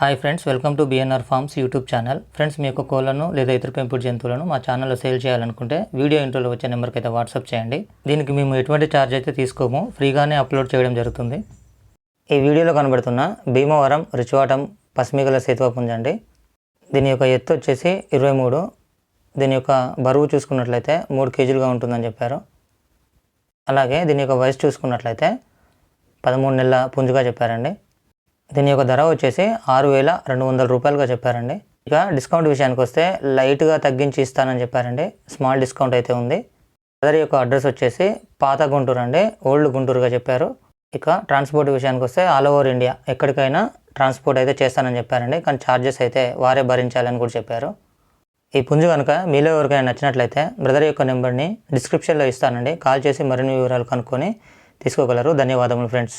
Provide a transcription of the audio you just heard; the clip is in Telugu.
Hi friends welcome to BNR farms YouTube channel friends మీ యొక్క కోళ్ళను లేదా ఇతర పెంపుడు జంతువులను మా ఛానల్లో సేల్ చేయాలనుకుంటే వీడియో ఇంట్రోలో వచ్చే నెంబర్కి అయితే వాట్సాప్ చేయండి. దీనికి మేము ఎటువంటి ఛార్జ్ అయితే తీసుకోము ఫ్రీగానే అప్లోడ్ చేయడం జరుగుతుంది. ఈ వీడియోలో కనబడుతున్న భీమవరం రిచువాటం పసిమిగల సేతువపుంజ అండి. దీని యొక్క ఎత్తు వచ్చేసి ఇరవై మూడు. దీని యొక్క బరువు చూసుకున్నట్లయితే మూడు కేజీలుగా ఉంటుందని చెప్పారు. అలాగే దీని యొక్క వయసు చూసుకున్నట్లయితే పదమూడు నెలల పుంజుగా చెప్పారండి. దీని యొక్క ధర వచ్చేసి ఆరు వేల రెండు వందల రూపాయలుగా చెప్పారండి. ఇక డిస్కౌంట్ విషయానికి వస్తే లైట్గా తగ్గించి ఇస్తానని చెప్పారండి. స్మాల్ డిస్కౌంట్ అయితే ఉంది. బ్రదర్ యొక్క అడ్రస్ వచ్చేసి పాత గుంటూరు అండి. ఓల్డ్ గుంటూరుగా చెప్పారు. ఇక ట్రాన్స్పోర్ట్ విషయానికి వస్తే ఆల్ ఓవర్ ఇండియా ఎక్కడికైనా ట్రాన్స్పోర్ట్ అయితే చేస్తానని చెప్పారండి. కానీ ఛార్జెస్ అయితే వారే భరించాలని కూడా చెప్పారు. ఈ పుంజు కనుక మీలో ఎవరికైనా నచ్చినట్లయితే బ్రదర్ యొక్క నెంబర్ని డిస్క్రిప్షన్లో ఇస్తానండి. కాల్ చేసి మరిన్ని వివరాలు కనుక్కొని తీసుకోగలరు. ధన్యవాదములు ఫ్రెండ్స్.